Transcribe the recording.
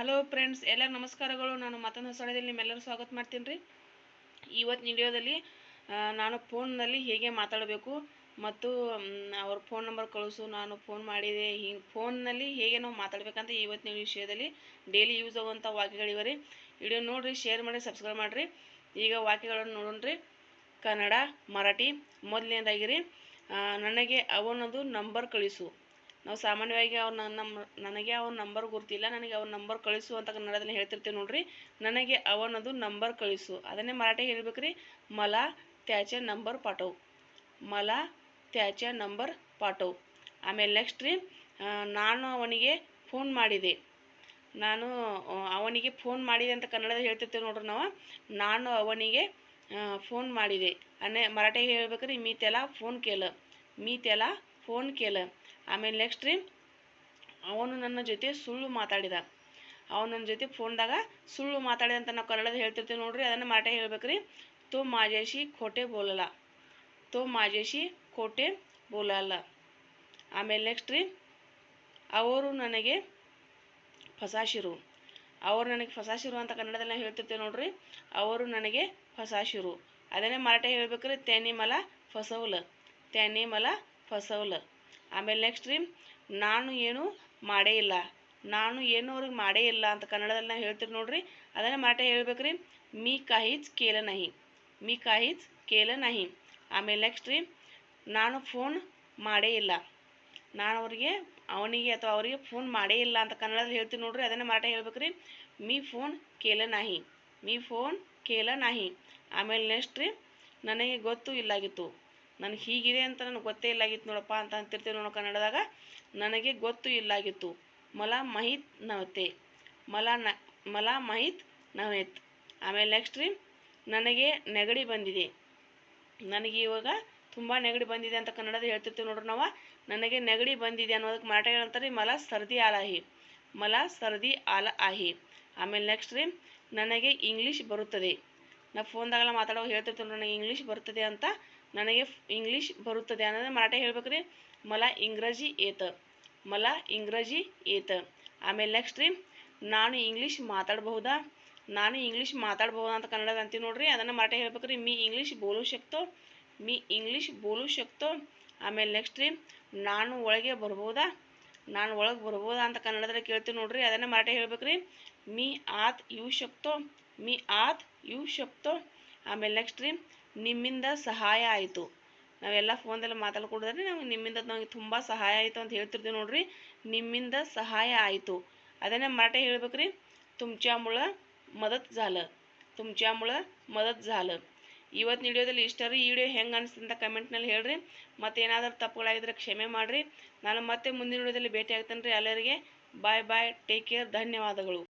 Hello friends ಎಲ್ಲ ನಮಸ್ಕಾರಗಳು. ನಾನು ಮತ್ತೊಂದು ಹೊಸದಲ್ಲಿ ನಿಮ್ಮೆಲ್ಲರೂ ಸ್ವಾಗತ ಮಾಡ್ತೀನಿ ರೀ. ಇವತ್ತು ವಿಡಿಯೋದಲ್ಲಿ ನಾನು ಫೋನ್ನಲ್ಲಿ ಹೇಗೆ ಮಾತಾಡಬೇಕು ಮತ್ತು ಅವ್ರ ಫೋನ್ ನಂಬರ್ ಕಳಿಸು, ನಾನು ಫೋನ್ ಮಾಡಿದೆ ಹಿಂಗೆ ಫೋನ್ನಲ್ಲಿ ಹೇಗೆ ನಾವು ಮಾತಾಡಬೇಕಂತ ಇವತ್ತಿನ ವಿಷಯದಲ್ಲಿ ಡೈಲಿ ಯೂಸ್ ಆಗುವಂಥ ವಾಕ್ಯಗಳಿವೆ ರೀ. ವಿಡಿಯೋ ನೋಡಿರಿ ಶೇರ್ ಮಾಡಿ ಸಬ್ಸ್ಕ್ರೈಬ್ ಮಾಡಿರಿ. ಈಗ ವಾಕ್ಯಗಳನ್ನು ನೋಡೋಣ್ರಿ ಕನ್ನಡ, ಮರಾಠಿ ಮೊದಲನೇದಾಗಿರಿ ನನಗೆ ಅವನದು ನಂಬರ್ ಕಳಿಸು. ನಾವು ಸಾಮಾನ್ಯವಾಗಿ ಅವ್ರು ನಮ್ಮ ನನಗೆ ಅವ್ನ ನಂಬರ್ ಗೊತ್ತಿಲ್ಲ ನನಗೆ ಅವ್ನ ನಂಬರ್ ಕಳಿಸು ಅಂತ ಕನ್ನಡದಲ್ಲಿ ಹೇಳ್ತಿರ್ತೀವಿ ನೋಡ್ರಿ. ನನಗೆ ಅವನದು ನಂಬರ್ ಕಳಿಸು. ಅದನ್ನೇ ಮರಾಠಿ ಹೇಳ್ಬೇಕು ರೀ ಮಲಾ ತ್ಯಾಚ ನಂಬರ್ ಪಾಠವು ಮಲಾ ತ್ಯಾಚ ನಂಬರ್ ಪಾಠವು ಆಮೇಲೆ ನೆಕ್ಸ್ಟ್ ರೀ ನಾನು ಅವನಿಗೆ ಫೋನ್ ಮಾಡಿದೆ. ನಾನು ಅವನಿಗೆ ಫೋನ್ ಮಾಡಿದೆ ಅಂತ ಕನ್ನಡದಲ್ಲಿ ಹೇಳ್ತಿರ್ತೀವಿ ನೋಡ್ರಿ ನಾವು. ನಾನು ಅವನಿಗೆ ಫೋನ್ ಮಾಡಿದೆ. ಅನ್ನೇ ಮರಾಠಿಗೆ ಹೇಳ್ಬೇಕ್ರಿ ಮೀತೆಲ್ಲ ಫೋನ್ ಕೇಳ. ಮೀತೆಲ್ಲ ಫೋನ್ ಕೇಳ. ಆಮೇಲೆ ನೆಕ್ಸ್ಟ್ ರೀ, ಅವನು ನನ್ನ ಜೊತೆ ಸುಳ್ಳು ಮಾತಾಡಿದ. ಅವನು ನನ್ನ ಜೊತೆ ಫೋನ್ದಾಗ ಸುಳ್ಳು ಮಾತಾಡಿದ ಅಂತ ನಾವು ಕನ್ನಡದ ಹೇಳ್ತಿರ್ತೀವಿ ನೋಡ್ರಿ, ಅದನ್ನು ಮಾಟೆ ಹೇಳ್ಬೇಕ್ರಿ ತೋ ಮಾಜೇಶಿ ಖೋಟೆ ಬೋಲಲ್ಲ ತೋ ಮಾಜೇಶಿ ಖೋಟೆ ಬೋಲಲ್ಲ ಆಮೇಲೆ ನೆಕ್ಸ್ಟ್ ರೀ, ಅವರು ನನಗೆ ಫಸಾಶಿರು. ಅವರು ನನಗೆ ಫಸಾಶಿರು ಅಂತ ಕನ್ನಡದಲ್ಲಿ ನಾವು ಹೇಳ್ತಿರ್ತೀವಿ ನೋಡ್ರಿ. ಅವರು ನನಗೆ ಫಸಾಶಿರು. ಅದನ್ನೇ ಮಾರಾಟ ಹೇಳ್ಬೇಕ್ರಿ ತ್ಯಾನಿ ಮಲ ಫಸೌಲ. ತ್ಯಾನಿ ಮಲ ಫಸೌಲ. ಆಮೇಲೆ ನೆಕ್ಸ್ಟ್ ರೀ, ನಾನು ಏನು ಮಾಡೇ ಇಲ್ಲ. ನಾನು ಏನು ಅವ್ರಿಗೆ ಮಾಡೇ ಇಲ್ಲ ಅಂತ ಕನ್ನಡದಲ್ಲಿ ನಾನು ಹೇಳ್ತೀನಿ ನೋಡ್ರಿ. ಅದನ್ನೇ ಮಾಟೆ ಹೇಳ್ಬೇಕು ರೀ, ಮೀ ಕಾಹಿಜ್ ಕೇಲ ನಹಿ, ಮೀ ಕಾಹಿಜ್ ಕೇಲ ನಹಿ. ಆಮೇಲೆ ನೆಕ್ಸ್ಟ್ ರೀ, ನಾನು ಫೋನ್ ಮಾಡೇ ಇಲ್ಲ. ನಾನು ಅವರಿಗೆ, ಅವನಿಗೆ ಅಥವಾ ಅವರಿಗೆ ಫೋನ್ ಮಾಡೇ ಇಲ್ಲ ಅಂತ ಕನ್ನಡದಲ್ಲಿ ಹೇಳ್ತೀನಿ ನೋಡ್ರಿ. ಅದನ್ನೇ ಮಾಟೆ ಹೇಳ್ಬೇಕ್ರಿ ಮೀ ಫೋನ್ ಕೇಲ ನಾಹಿ, ಮೀ ಫೋನ್ ಕೇಲ ನಾಹಿ. ಆಮೇಲೆ ನೆಕ್ಸ್ಟ್ ರೀ, ನನಗೆ ಗೊತ್ತು ಇಲ್ಲಾಗಿತ್ತು. ನನಗೆ ಹೀಗಿದೆ ಅಂತ ನನಗೆ ಗೊತ್ತೇ ಇಲ್ಲ ಆಗಿತ್ತು ನೋಡಪ್ಪ ಅಂತ ಅಂತಿರ್ತೀವಿ ನೋಡೋ ಕನ್ನಡದಾಗ. ನನಗೆ ಗೊತ್ತು ಇಲ್ಲಾಗಿತ್ತು. ಮಲ ಮಹಿತ್ ನವತೆ. ಮಲ ನ, ಮಲ ಮಹಿತ್ ನವೇತ್ ಆಮೇಲೆ ನೆಕ್ಸ್ಟ್ ರೀ, ನನಗೆ ನೆಗಡಿ ಬಂದಿದೆ. ನನಗೆ ಇವಾಗ ತುಂಬ ನೆಗಡಿ ಬಂದಿದೆ ಅಂತ ಕನ್ನಡದ ಹೇಳ್ತಿರ್ತೀವಿ ನೋಡ್ರಿ ನಾವು. ನನಗೆ ನೆಗಡಿ ಬಂದಿದೆ ಅನ್ನೋದಕ್ಕೆ ಮರಾಠ ಹೇಳ್ತಾರೆ ಮಲ ಸರ್ದಿ ಆಲಾಹಿ ಮಲ ಸರ್ದಿ ಆಲ ಆಹಿ. ಆಮೇಲೆ ನೆಕ್ಸ್ಟ್ ರೀ, ನನಗೆ ಇಂಗ್ಲೀಷ್ ಬರುತ್ತದೆ. ನಾ ಫೋನ್ದಾಗೆಲ್ಲ ಮಾತಾಡೋ ಹೇಳ್ತಿರ್ತಾರೆ ನನಗೆ ಇಂಗ್ಲೀಷ್ ಬರ್ತದೆ ಅಂತ. ನನಗೆ ಇಂಗ್ಲೀಷ್ ಬರುತ್ತದೆ ಅನ್ನೋದು ಮರಾಠಿ ಹೇಳ್ಬೇಕ್ರಿ. ಮಲ ಇಂಗ್ರಜಿ ಏತ, ಮಲ ಇಂಗ್ರಜಿ ಏತ. ಆಮೇಲೆ ನೆಕ್ಸ್ಟ್ ರೀ, ನಾನು ಇಂಗ್ಲೀಷ್ ಮಾತಾಡಬಹುದಾ? ನಾನು ಇಂಗ್ಲೀಷ್ ಮಾತಾಡ್ಬೋದಾ ಅಂತ ಕನ್ನಡದ ಅಂತೀವಿ ನೋಡ್ರಿ, ಅದನ್ನು ಮರಾಠಿ ಹೇಳ್ಬೇಕ್ರಿ. ಮೀ ಇಂಗ್ಲೀಷ್ ಬೋಲು ಶಕ್ತೋ, ಮೀ ಇಂಗ್ಲೀಷ್ ಬೋಲು ಶಕ್ತೋ. ಆಮೇಲೆ ನೆಕ್ಸ್ಟ್ ರೀ, ನಾನು ಒಳಗೆ ಬರ್ಬೋದಾ ನಾನು ಒಳಗೆ ಬರ್ಬೋದಾ ಅಂತ ಕನ್ನಡದಲ್ಲಿ ಕೇಳ್ತೀನಿ ನೋಡ್ರಿ, ಅದನ್ನು ಮರಾಠಿ ಹೇಳ್ಬೇಕ್ರಿ. ಮೀ ಆತ್ ಯೂ ಶಕ್ತೋ मी आत येऊ शकतो ಆಮೇಲೆ ನೆಕ್ಸ್ಟ್ ರೀ ನಿಮ್ಮಿಂದ ಸಹಾಯ ಆಯಿತು ನಾವೆಲ್ಲ ಫೋನ್ದಲ್ಲಿ ಮಾತಾಡ್ಕೊಡಿದ್ರೆ ನಮ್ಗೆ ನಿಮ್ಮಿಂದ ನಮಗೆ ತುಂಬ ಸಹಾಯ ಆಯಿತು ಅಂತ ಹೇಳ್ತಿರ್ತೀವಿ ನೋಡ್ರಿ ನಿಮ್ಮಿಂದ ಸಹಾಯ ಆಯಿತು ಅದನ್ನೇ ಮರಾಠಿ ಹೇಳ್ಬೇಕ್ರಿ तुमच्यामुळं मदत झालं तुमच्यामुळं ಮದತ್ झालं ಇವತ್ತಿನ ವಿಡಿಯೋದಲ್ಲಿ ಇಷ್ಟ ರೀ ಈ ವಿಡಿಯೋ ಹೆಂಗೆ ಅನಿಸ್ತು ಅಂತ ಕಮೆಂಟ್ನಲ್ಲಿ ಹೇಳ್ರಿ ಮತ್ತೇನಾದರೂ ತಪ್ಪುಗಳಾಗಿದ್ರೆ ಕ್ಷಮೆ ಮಾಡಿರಿ ನಾನು ಮತ್ತೆ ಮುಂದಿನ ವಿಡಿಯೋದಲ್ಲಿ ಭೇಟಿ ಆಗ್ತೇನೆ ರೀ ಎಲ್ಲರಿಗೆ ಬಾಯ್ ಬಾಯ್ ಟೇಕ್ ಕೇರ್ ಧನ್ಯವಾದಗಳು